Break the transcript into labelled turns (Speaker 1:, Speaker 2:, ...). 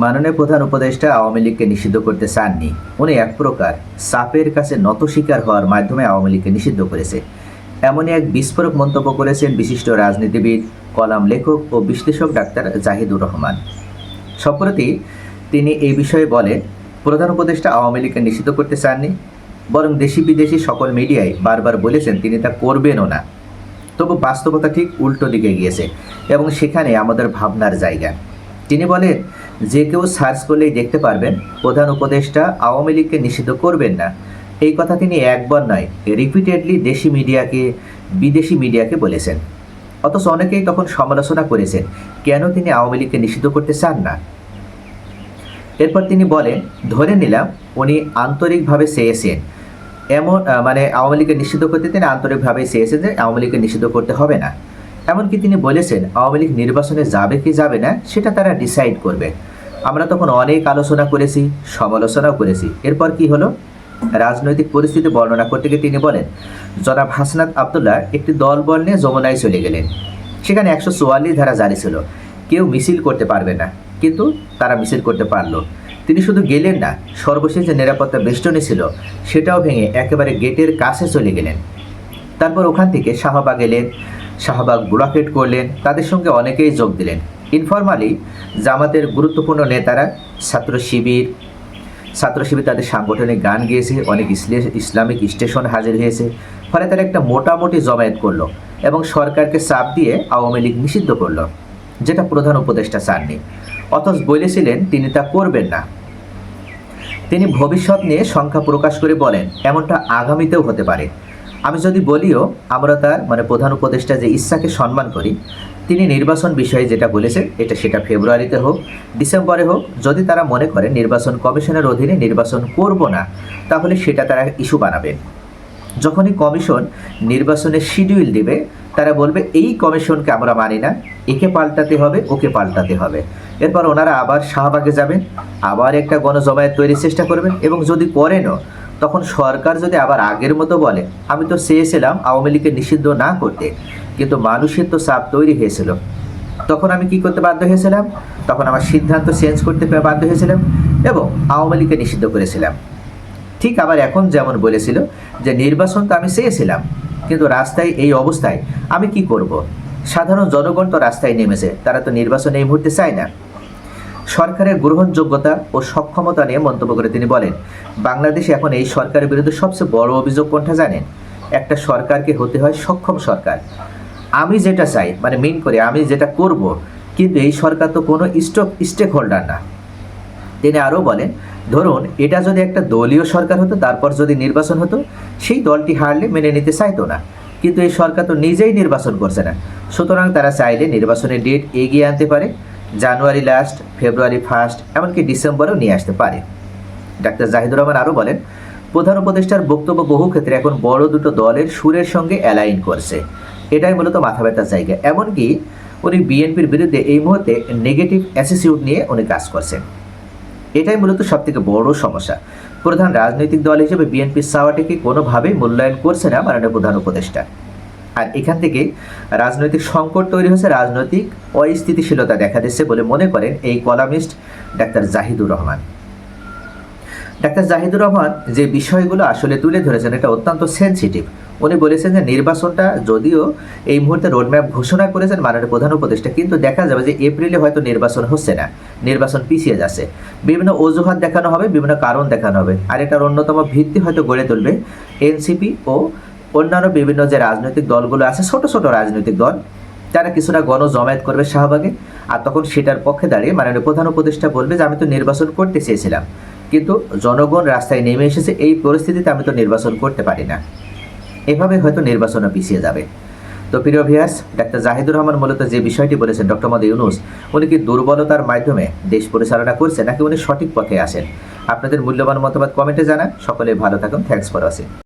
Speaker 1: মাননীয় প্রধান উপদেষ্টা আওয়ামী লীগকে নিষিদ্ধ করতে চাননি। উনি এক প্রকার সাপের কাছে নত শিকার হওয়ার মাধ্যমে আওয়ামী লীগকে নিষিদ্ধ করেছে। এমনই এক বিস্ফোরক মন্তব্য করেছেন বিশিষ্ট রাজনীতিবিদ, কলাম লেখক ও বিশ্লেষক ডাক্তার জাহিদুর রহমান। সম্প্রতি তিনি এই বিষয়ে বলেন, প্রধান উপদেষ্টা আওয়ামী লীগকে নিষিদ্ধ করতে চাননি, বরং দেশি বিদেশি সকল মিডিয়ায় বারবার বলেছেন তিনি তা করবেনও না। তবু বাস্তবতা ঠিক উল্টো দিকে গিয়েছে এবং সেখানে আমাদের ভাবনার জায়গা। তিনি বলেন, যে কেউ সার্চ করলেই দেখতে পারবেন, প্রধান উপদেষ্টা আওয়ামী লীগকে নিষিদ্ধ করবেন না। এই কথা তিনি একবার নয়, রিপিটেডলি দেশি মিডিয়াকে, বিদেশি মিডিয়াকে বলেছেন। অথচ অনেকেই তখন সমালোচনা করেছেন, কেন তিনি আওয়ামী লীগকে নিষিদ্ধ করতে চান না? এরপর তিনি বলেন, ধরে নিলাম, উনি আন্তরিকভাবে চেয়েছেন। এমন মানে আওয়ামী লীগকে নিষিদ্ধ করতে তিনি আন্তরিকভাবে চেয়েছেন যে আওয়ামী লীগকে নিষিদ্ধ করতে হবে না। এমনকি তিনি বলেছেন, আওয়ামী লীগ নির্বাচনে যাবে কি যাবে না, সেটা তারা ডিসাইড করবে। আমরা তখন অনেক আলোচনা করেছি, সমালোচনাও করেছি। এরপর কি হলো? রাজনৈতিক পরিস্থিতি বর্ণনা করতে গিয়ে তিনি বলেন, জনাব হাসনাত আবদুল্লাহ একটি দলবল নিয়ে যমুনায় চলে গেলেন। সেখানে একশো চুয়াল্লিশ ধারা জারি ছিল। কেউ মিছিল করতে পারবে না, কিন্তু তারা মিছিল করতে পারল। তিনি শুধু গেলেন না, সর্বশেষ যে নিরাপত্তা বেষ্টনী ছিল, সেটাও ভেঙে একেবারে গেটের কাছে চলে গেলেন। তারপর ওখান থেকে শাহবাগ এলেন শাহবাগ ব্লকেট করলেন, তাদের সঙ্গে অনেকেই যোগ দিলেন। ইনফরমালি, জামাতের গুরুত্বপূর্ণ নেতারা ছাত্র শিবির ছাত্র শিবির তাদের সাংগঠনিক গান গিয়েছে, অনেক ইসলামিক স্টেশন হাজির হয়েছে, ফলে তারা একটা মোটামুটি জমায়েত করল এবং সরকারকে চাপ দিয়ে আওয়ামী লীগ নিষিদ্ধ করল, যেটা প্রধান উপদেষ্টা চাননি। অথচ বলেছিলেন, তিনি তা করবেন না। তিনি ভবিষ্যৎ নিয়ে সংখ্যা প্রকাশ করে বলেন, এমনটা আগামীতেও হতে পারে। আমি যদি বলিও, আমরা তার মানে প্রধান উপদেষ্টা যে ইচ্ছাকে সম্মান করি, তিনি নির্বাচন বিষয়ে যেটা বলেছেন, এটা সেটা ফেব্রুয়ারিতে হোক, ডিসেম্বরে হোক, যদি তারা মনে করে নির্বাচন কমিশনের অধীনে নির্বাচন করব না, তাহলে সেটা তারা ইস্যু বানাবেন যখনই কমিশন নির্বাচনের শিডিউল দিবে, তারা বলবে, এই কমিশনকে আমরা মানি না, একে পাল্টাতে হবে, ওকে পাল্টাতে হবে। এরপর ওনারা আবার শাহবাগে যাবেন, আবার একটা গণজমায়েত তৈরির চেষ্টা করবেন এবং যদি করেনও তখন সরকার যদি আবার আগের মতো বলে, আমি তো চেয়েছিলাম আওয়ামী লীগকে নিষিদ্ধ না করতে, কিন্তু মানুষের তো চাপ তৈরি হয়েছিল। তখন আমি কি করতে বাধ্য হয়েছিলাম? তখন আমার সিদ্ধান্ত চেঞ্জ করতে বাধ্য হয়েছিলাম এবং আওয়ামী লীগকে নিষিদ্ধ করেছিলাম। ঠিক আবার এখন যেমন বলেছিল যে, নির্বাচন তো আমি চেয়েছিলাম, কিন্তু রাস্তায় এই অবস্থায় আমি কি করব। সাধারণ জনগণ তো রাস্তায় নেমেছে, তারা তো নির্বাচন এই মুহূর্তে চায় না। সরকারের গ্রহণযোগ্যতা ও সক্ষমতা নিয়ে মন্তব্য করে তিনি বলেন, বাংলাদেশে এখন এই সরকারের বিরুদ্ধে সবচেয়ে বড় অভিযোগ কোনটা জানেন? একটা সরকারকে হতে হয় সক্ষম সরকার। আমি যেটা চাই মানে মিন করে আমি যেটা করব, কিন্তু এই সরকার তো কোনো স্টক স্টেক হোল্ডার না। তিনি আরও বলেন, ধরুন, এটা যদি একটা দলীয় সরকার হতো, তারপর যদি নির্বাচন হতো, সেই দলটি হারলে মেনে নিতে চাইতো না। কিন্তু এই সরকার তো নিজেই নির্বাচন করছে না। সুতরাং তারা চাইলে নির্বাচনের ডেট এগিয়ে আনতে পারে। জানুয়ারি লাস্ট ফেব্রুয়ারি ফার্স্ট এমনকি ডিসেম্বরেও নিয়ে আসতে পারে। ডাক্তার জাহিদুর রহমান আরও বলেন, প্রধান উপদেষ্টার বক্তব্য বহু ক্ষেত্রে এখন বড় দুটো দলের সুরের সঙ্গে অ্যালাইন করছে। এটাই মূলত মাথা ব্যথার জায়গা। এমনকি উনি বিএনপির বিরুদ্ধে এই মুহূর্তে নেগেটিভ অ্যাটিটিউড নিয়ে উনি কাজ করছেন। এটাই মূলত সবথেকে বড় সমস্যা। প্রধান রাজনৈতিক দল হিসেবে বিএনপির সাওয়াটিকে কোনোভাবেই মূল্যায়ন করছে না মাননীয় প্রধান উপদেষ্টা। আর এখান থেকে রাজনৈতিক সংকট তৈরি হয়েছে, রাজনৈতিক অস্থিতিশীলতা দেখা দিচ্ছে বলে মনে করেন এই columnist doctor Jahidur Rahman. Doctor Jahidur Rahman যে বিষয়গুলো আসলে তুলে ধরেছেন, এটা অত্যন্ত সেনসিটিভ উনি বলেছেন যে নির্বাচনটা যদিও এই মুহূর্তে রোডম্যাপ ঘোষণা করেছেন মাননীয় প্রধান উপদেষ্টা, কিন্তু দেখা যাবে যে এপ্রিলে হয়তো নির্বাচন হচ্ছে না, নির্বাচন পিছিয়ে যাচ্ছে। বিভিন্ন অজুহাত দেখানো হবে, বিভিন্ন কারণ দেখানো হবে। আর এটার অন্যতম ভিত্তি হয়তো গড়ে তুলবে এনসিপি ও অন্যান্য বিভিন্ন যে রাজনৈতিক দলগুলো আছে, ছোট ছোট রাজনৈতিক দল তারা কিছুটা গণ জমায়েত করবে শাহবাগে, আর তখন সেটার পক্ষে দাঁড়িয়ে মাননীয় প্রধান উপদেষ্টা বলবে যে, আমি তো নির্বাচন করতে চেয়েছিলাম, কিন্তু জনগণ রাস্তায় নেমে এসেছে, এই পরিস্থিতিতে আমি তো নির্বাচন করতে পারি না। এভাবে হয়তো নির্বাচনও পিছিয়ে যাবে। তো প্রিয় ভিয়াস ডাক্তার জাহিদুর রহমান মূলত যে বিষয়টি বলেছেন, ডক্টর মোদী ইউনুস, উনি কি দুর্বলতার মাধ্যমে দেশ পরিচালনা করছে নাকি উনি সঠিক পথে আসেন আপনাদের মূল্যবান মতামত কমেন্টে জানান। সকলে ভালো থাকুন। Thanks for watching